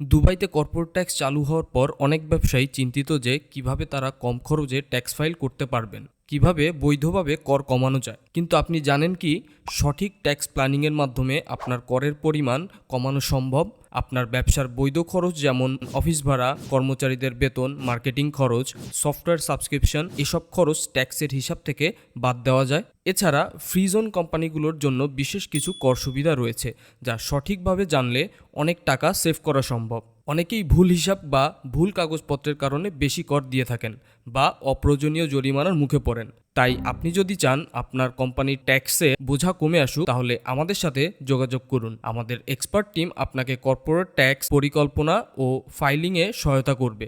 দুবাইতে corporate tax চালু হওয়ার পর অনেক ব্যবসায়ী চিন্তিত যে কীভাবে তারা কম খরচে ট্যাক্স ফাইল করতে পারবেন। কীভাবে বৈধভাবে কর কমানো যায়। কিন্তু আপনি জানেন কি, সঠিক ট্যাক্স প্ল্যানিংয়ের মাধ্যমে আপনার করের পরিমাণ কমানো সম্ভব। আপনার ব্যবসার বৈধ খরচ যেমন অফিস ভাড়া, কর্মচারীদের বেতন, মার্কেটিং খরচ, সফটওয়্যার সাবস্ক্রিপশন, এসব খরচ ট্যাক্সের হিসাব থেকে বাদ দেওয়া যায়। এছাড়া ফ্রি জোন কোম্পানিগুলোর জন্য বিশেষ কিছু কর সুবিধা রয়েছে, যা সঠিকভাবে জানলে অনেক টাকা সেভ করা সম্ভব। অনেকেই ভুল হিসাব বা ভুল কাগজপত্রের কারণে বেশি কর দিয়ে থাকেন বা অপ্রয়োজনীয় জরিমানার মুখে পড়েন। তাই আপনি যদি চান আপনার কোম্পানির ট্যাক্সে বোঝা কমে আসুক, তাহলে আমাদের সাথে যোগাযোগ করুন। আমাদের এক্সপার্ট টিম আপনাকে কর্পোরেট ট্যাক্স পরিকল্পনা ও ফাইলিংয়ে সহায়তা করবে।